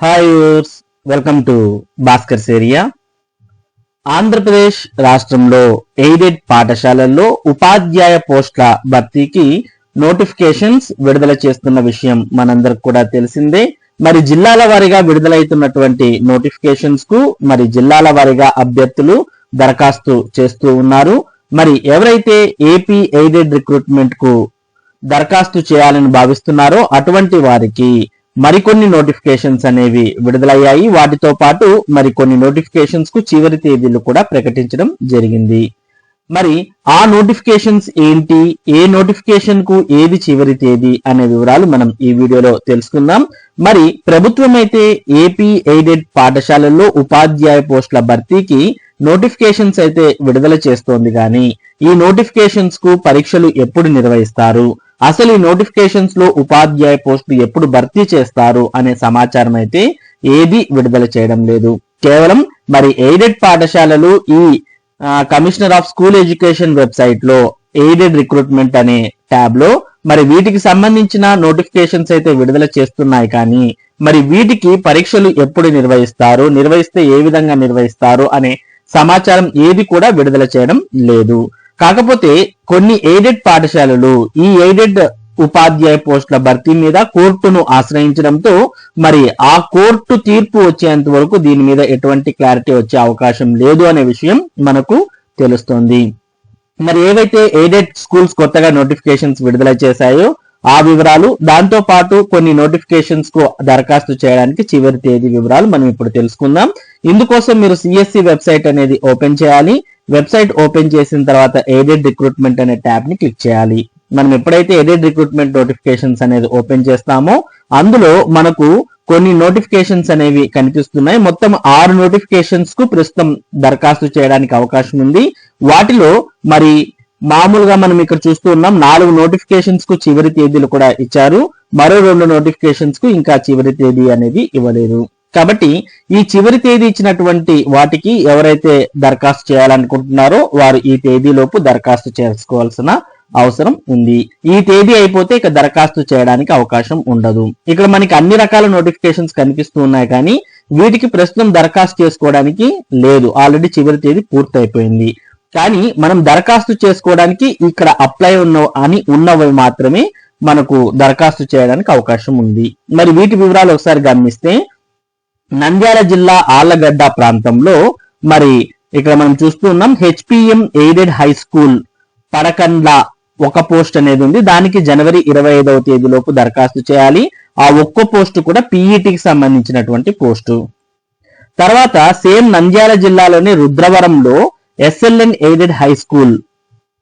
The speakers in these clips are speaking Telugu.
Hi yours welcome to Bhaskar area Andhra Pradesh రాష్ట్రంలో ఎయిడెడ్ పాఠశాలల్లో ఉపాధ్యాయ పోస్టుల భర్తీకి నోటిఫికేషన్స్ విడుదల చేస్తున్న విషయం మనందరికి కూడా తెలిసిందే. మరి జిల్లాల వారీగా విడుదలవుతున్నటువంటి నోటిఫికేషన్స్కు మరి జిల్లాల వారీగా అభ్యర్థులు దరఖాస్తు చేస్తూ ఉన్నారు. మరి ఎవరైతే ఏపీ ఎయిడెడ్ రిక్రూట్మెంట్కు దరఖాస్తు చేయాలని భావిస్తున్నారో అటువంటి వారికి మరికొన్ని నోటిఫికేషన్స్ అనేవి విడుదలయ్యాయి. వాటితో పాటు మరికొన్ని నోటిఫికేషన్స్కు చివరి తేదీలు కూడా ప్రకటించడం జరిగింది. మరి ఆ నోటిఫికేషన్స్ ఏంటి? ఏ నోటిఫికేషన్కు ఏది చివరి తేదీ అనే వివరాలు మనం ఈ వీడియోలో తెలుసుకుందాం. మరి ప్రభుత్వం అయితే ఏపీ ఎయిడెడ్ పాఠశాలల్లో ఉపాధ్యాయ పోస్టుల భర్తీకి నోటిఫికేషన్స్ అయితే విడుదల చేస్తోంది కానీ ఈ నోటిఫికేషన్స్కు పరీక్షలు ఎప్పుడు నిర్వహిస్తారు? అసలు ఈ నోటిఫికేషన్స్లో ఉపాధ్యాయ పోస్టులు ఎప్పుడు భర్తీ చేస్తారు అనే సమాచారం అయితే ఏది విడుదల చేయడం లేదు. కేవలం మరి ఎయిడెడ్ పాఠశాలలు ఈ కమిషనర్ ఆఫ్ స్కూల్ ఎడ్యుకేషన్ వెబ్సైట్లో ఎయిడెడ్ రిక్రూట్మెంట్ అనే ట్యాబ్లో మరి వీటికి సంబంధించిన నోటిఫికేషన్స్ అయితే విడుదల చేస్తున్నాయి కానీ మరి వీటికి పరీక్షలు ఎప్పుడు నిర్వహిస్తారు నిర్వహిస్తే ఏ విధంగా నిర్వహిస్తారు అనే సమాచారం ఏది కూడా విడుదల చేయడం లేదు. కాకపోతే కొన్ని ఎయిడెడ్ పాఠశాలలు ఈ ఎయిడెడ్ ఉపాధ్యాయ పోస్టుల భర్తీ మీద కోర్టును ఆశ్రయించడంతో మరి ఆ కోర్టు తీర్పు వచ్చేంత వరకు దీని మీద ఎటువంటి క్లారిటీ వచ్చే అవకాశం లేదు అనే విషయం మనకు తెలుస్తోంది. మరి ఏవైతే ఎయిడెడ్ స్కూల్స్ కొత్తగా నోటిఫికేషన్స్ విడుదల చేశాయో ఆ వివరాలు దాంతో పాటు కొన్ని నోటిఫికేషన్స్కు దరఖాస్తు చేయడానికి చివరి తేదీ వివరాలు మనం ఇప్పుడు తెలుసుకుందాం. ఇందుకోసం మీరు సిఎస్సి వెబ్సైట్ అనేది ఓపెన్ చేయాలి. వెబ్సైట్ ఓపెన్ చేసిన తర్వాత ఎయిడెడ్ రిక్రూట్మెంట్ అనే ట్యాబ్ని క్లిక్ చేయాలి. మనం ఎప్పుడైతే ఎయిడెడ్ రిక్రూట్మెంట్ నోటిఫికేషన్స్ అనేది ఓపెన్ చేస్తామో అందులో మనకు కొన్ని నోటిఫికేషన్స్ అనేవి కనిపిస్తున్నాయి. మొత్తం ఆరు నోటిఫికేషన్స్కు ప్రస్తుతం దరఖాస్తు చేయడానికి అవకాశం ఉంది. వాటిలో మరి మామూలుగా మనం ఇక్కడ చూస్తూ ఉన్నాం నాలుగు నోటిఫికేషన్స్కు చివరి తేదీలు కూడా ఇచ్చారు. మరో రెండు నోటిఫికేషన్స్కు ఇంకా చివరి తేదీ అనేది ఇవ్వలేదు. కాబట్టి ఈ చివరి తేదీ ఇచ్చినటువంటి వాటికి ఎవరైతే దరఖాస్తు చేయాలనుకుంటున్నారో వారు ఈ తేదీలోపు దరఖాస్తు చేసుకోవాల్సిన అవసరం ఉంది. ఈ తేదీ అయిపోతే ఇక దరఖాస్తు చేయడానికి అవకాశం ఉండదు. ఇక్కడ మనకి అన్ని రకాల నోటిఫికేషన్స్ కనిపిస్తూ ఉన్నాయి కానీ వీటికి ప్రస్తుతం దరఖాస్తు చేసుకోవడానికి లేదు. ఆల్రెడీ చివరి తేదీ పూర్తయిపోయింది. కానీ మనం దరఖాస్తు చేసుకోవడానికి ఇక్కడ అప్లై ఉన్న అని ఉన్నవి మాత్రమే మనకు దరఖాస్తు చేయడానికి అవకాశం ఉంది. మరి వీటి వివరాలు ఒకసారి గమనిస్తే నంద్యాల జిల్లా ఆళ్ళగడ్డ ప్రాంతంలో మరి ఇక్కడ మనం చూస్తూ ఉన్నాం HPM aided high school Padakandla ఒక పోస్ట్ అనేది ఉంది. దానికి జనవరి ఇరవై ఐదవ తేదీలోపు దరఖాస్తు చేయాలి. ఆ ఒక్క పోస్ట్ కూడా పీఈటికి సంబంధించినటువంటి పోస్టు. తర్వాత సేమ్ నంద్యాల జిల్లాలోని రుద్రవరంలో SLN aided high school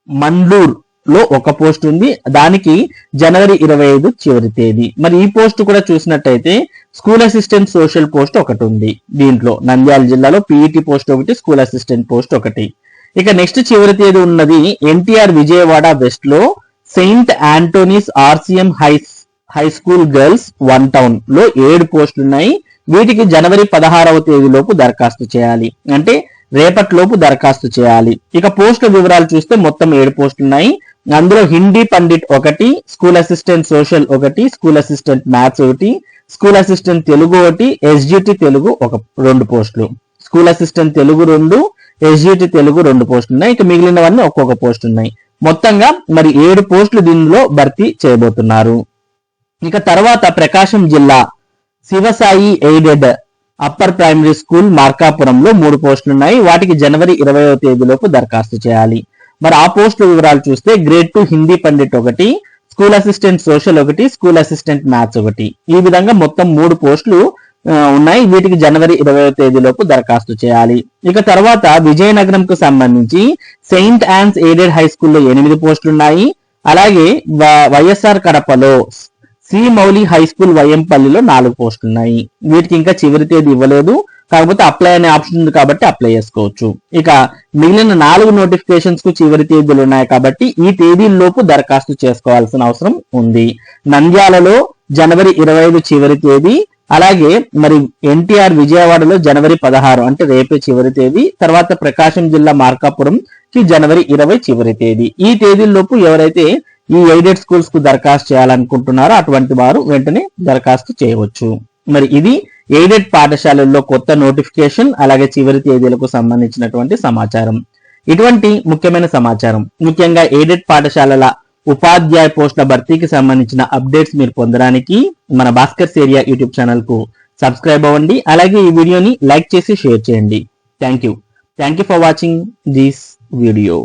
Mandlur లో ఒక పోస్ట్ ఉంది. దానికి జనవరి ఇరవై ఐదు చివరి తేదీ. మరి ఈ పోస్ట్ కూడా చూసినట్టయితే స్కూల్ అసిస్టెంట్ సోషల్ పోస్ట్ ఒకటి ఉంది. దీంట్లో నంద్యాల జిల్లాలో పీఈటీ పోస్ట్ ఒకటి స్కూల్ అసిస్టెంట్ పోస్ట్ ఒకటి. ఇక నెక్స్ట్ చివరి తేదీ ఉన్నది ఎన్టీఆర్ విజయవాడ వెస్ట్లో saint Antony's RCM high high school girls one టౌన్లో ఏడు పోస్టులు ఉన్నాయి. వీటికి జనవరి పదహారవ తేదీలోపు దరఖాస్తు చేయాలి. అంటే రేపటిలోపు దరఖాస్తు చేయాలి. ఇక పోస్టుల వివరాలు చూస్తే మొత్తం ఏడు పోస్టులు ఉన్నాయి. అందులో హిందీ పండిట్ ఒకటి స్కూల్ అసిస్టెంట్ సోషల్ ఒకటి స్కూల్ అసిస్టెంట్ మ్యాథ్స్ ఒకటి స్కూల్ అసిస్టెంట్ తెలుగు ఒకటి ఎస్జిటి తెలుగు ఒక రెండు పోస్టులు. స్కూల్ అసిస్టెంట్ తెలుగు రెండు ఎస్జిటి తెలుగు రెండు పోస్టులు ఉన్నాయి ఇక మిగిలినవన్నీ ఒక్కొక్క పోస్ట్ ఉన్నాయి మొత్తంగా మరి ఏడు పోస్టులు దీనిలో భర్తీ చేయబోతున్నారు. ఇక తర్వాత ప్రకాశం జిల్లా Sivasai aided upper primary school మార్కాపురంలో మూడు పోస్టులు ఉన్నాయి వాటికి జనవరి ఇరవైవ తేదీలోపు దరఖాస్తు చేయాలి. మరి ఆ పోస్టుల వివరాలు చూస్తే గ్రేడ్ టూ హిందీ పండిట్ ఒకటి స్కూల్ అసిస్టెంట్ సోషల్ ఒకటి స్కూల్ అసిస్టెంట్ మ్యాథ్స్ ఒకటి. ఈ విధంగా మొత్తం మూడు పోస్టులు ఉన్నాయి. వీటికి జనవరి ఇరవై తేదీలోపు దరఖాస్తు చేయాలి. ఇక తర్వాత విజయనగరంకు సంబంధించి సెయింట్ యాన్స్ ఎయిడెడ్ హై స్కూల్లో ఎనిమిది పోస్టులు ఉన్నాయి అలాగే వ- వైఎస్ఆర్ కడపలో సి మౌలి హై స్కూల్ వైఎంపల్లిలో నాలుగు పోస్టులు ఉన్నాయి వీటికి ఇంకా చివరి తేదీ ఇవ్వలేదు. కాకపోతే అప్లై అనే ఆప్షన్ ఉంది కాబట్టి అప్లై చేసుకోవచ్చు. ఇక మిగిలిన నాలుగు నోటిఫికేషన్స్కు చివరి తేదీలు ఉన్నాయి కాబట్టి ఈ తేదీల్లోపు దరఖాస్తు చేసుకోవాల్సిన అవసరం ఉంది. నంద్యాలలో జనవరి ఇరవై ఐదు చివరి తేదీ అలాగే మరి ఎన్టీఆర్ విజయవాడలో జనవరి పదహారు అంటే రేపే చివరి తేదీ తర్వాత ప్రకాశం జిల్లా మార్కాపురం కి జనవరి ఇరవై చివరి తేదీ. ఈ తేదీల్లోపు ఎవరైతే ఈ ఎయిడెడ్ స్కూల్స్కు దరఖాస్తు చేయాలనుకుంటున్నారో అటువంటి వారు వెంటనే దరఖాస్తు చేయవచ్చు. మరి ఇది ఎయిడెడ్ పాఠశాలల్లో కొత్త నోటిఫికేషన్ అలాగే చివరి తేదీలకు సంబంధించినటువంటి సమాచారం. ఇటువంటి ముఖ్యమైన సమాచారం. ముఖ్యంగా ఎయిడెడ్ పాఠశాలల ఉపాధ్యాయ పోస్టుల భర్తీకి సంబంధించిన అప్డేట్స్ మీరు పొందడానికి మన భాస్కర్ ఏరియా యూట్యూబ్ ఛానల్కు సబ్స్క్రైబ్ అవ్వండి. అలాగే ఈ వీడియోని లైక్ చేసి షేర్ చేయండి. Thank you. Thank you for watching this video.